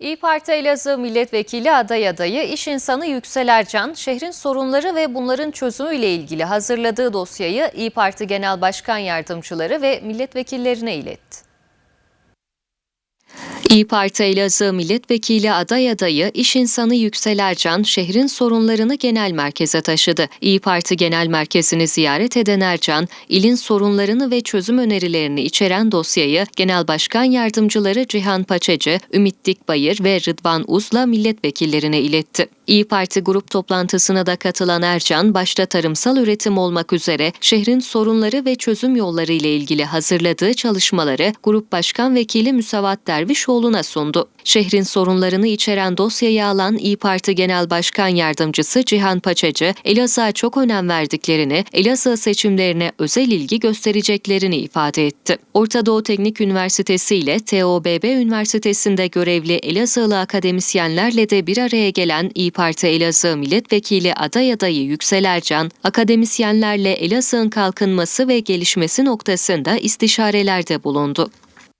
İyi Parti Elazığ Milletvekili aday adayı iş insanı Yüksel Ercan, şehrin sorunları ve bunların çözümüyle ilgili hazırladığı dosyayı İyi Parti Genel Başkan Yardımcıları ve milletvekillerine iletti. İyi Parti Elazığ Milletvekili aday adayı iş insanı Yüksel Ercan şehrin sorunlarını genel merkeze taşıdı. İyi Parti Genel Merkezi'ni ziyaret eden Ercan, ilin sorunlarını ve çözüm önerilerini içeren dosyayı Genel Başkan Yardımcıları Cihan Paçacı, Ümit Dikbayır ve Rıdvan Uz'la milletvekillerine iletti. İyi Parti grup toplantısına da katılan Ercan, başta tarımsal üretim olmak üzere şehrin sorunları ve çözüm yolları ile ilgili hazırladığı çalışmaları Grup Başkan Vekili Müsavat Dervişoğlu'na sundu. Şehrin sorunlarını içeren dosyayı alan İyi Parti Genel Başkan Yardımcısı Cihan Paçacı, Elazığ'a çok önem verdiklerini, Elazığ seçimlerine özel ilgi göstereceklerini ifade etti. Orta Doğu Teknik Üniversitesi ile TOBB Üniversitesi'nde görevli Elazığlı akademisyenlerle de bir araya gelen İyi Parti Elazığ Milletvekili aday adayı Yüksel Ercan, akademisyenlerle Elazığ'ın kalkınması ve gelişmesi noktasında istişarelerde bulundu.